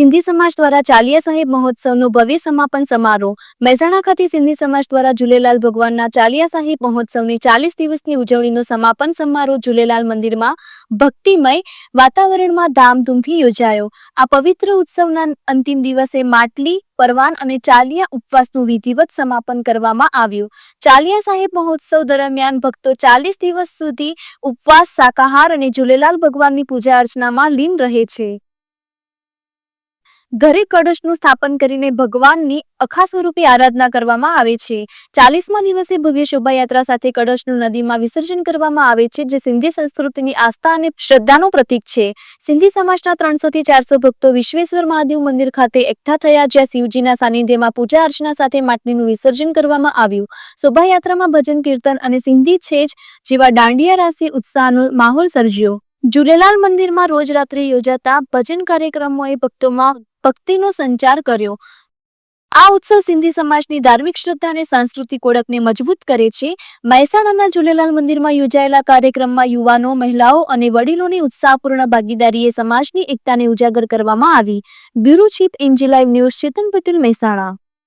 સિંધી સમાજ દ્વારા ચાલિયા સાહેબ મહોત્સવનો ભવ્ય સમાપન સમારોહ મહેસાણા ખાતે સિંધી સમાજ દ્વારા ઝૂલેલાલ ભગવાનના ચાલિયા સાહેબ મહોત્સવની ચાલીસ દિવસની ઉજવણીનો સમાપન સમારોહ ઝૂલેલાલ મંદિરમાં ભક્તિમય વાતાવરણમાં ધામધૂમથી યોજાયો. આ પવિત્ર ઉત્સવના અંતિમ દિવસે માટલી, પરવાન અને ચાલિયા ઉપવાસનું વિધિવત સમાપન કરવામાં આવ્યું. ચાલિયા સાહેબ મહોત્સવ દરમિયાન ભક્તો ચાલીસ દિવસ સુધી ઉપવાસ, શાકાહાર અને ઝૂલેલાલ ભગવાનની પૂજા અર્ચનામાં લીન રહે છે. ઘરે કળશનું સ્થાપન કરીને ભગવાનની અખા સ્વરૂપે આરાધના કરવામાં આવે છે. ચાલીસમા દિવસે ભવ્ય શોભાયાત્રા સાથે કળશનું નદીમાં વિસર્જન કરવામાં આવે છે, જે સિંધી સંસ્કૃતિની આસ્થા અને શ્રદ્ધાનું પ્રતીક છે. સિંધી સમાજના ત્રણસો થી ચારસો ભક્તો વિશ્વેશ્વર મહાદેવ મંદિર ખાતે એકઠા થયા, જ્યાં શિવજીના સાનિધ્યમાં પૂજા અર્ચના સાથે માટલીનું વિસર્જન કરવામાં આવ્યું. શોભાયાત્રામાં ભજન, કીર્તન અને સિંધી છેજ જેવા દાંડિયા રાસી ઉત્સાહનો માહોલ સર્જ્યો. ઝૂલેલાલ મંદિરમાં રોજ રાત્રે યોજાતા ભજન કાર્યક્રમોએ ભક્તોમાં ભક્તિનો સંચાર કર્યો. આ ઉત્સવ સિંધી સમાજની ધાર્મિક શ્રદ્ધા અને સાંસ્કૃતિક ઓળખને મજબૂત કરે છે. મહેસાણાના ઝૂલેલાલ મંદિરમાં યોજાયેલા કાર્યક્રમમાં યુવાનો, મહિલાઓ અને વડીલોની ઉત્સાહપૂર્ણ ભાગીદારીએ સમાજની એકતાને ઉજાગર કરવામાં આવી. બ્યુરો ચીફ એન્જી લાઈવ ન્યૂઝ ચેતન પટેલ, મહેસાણા.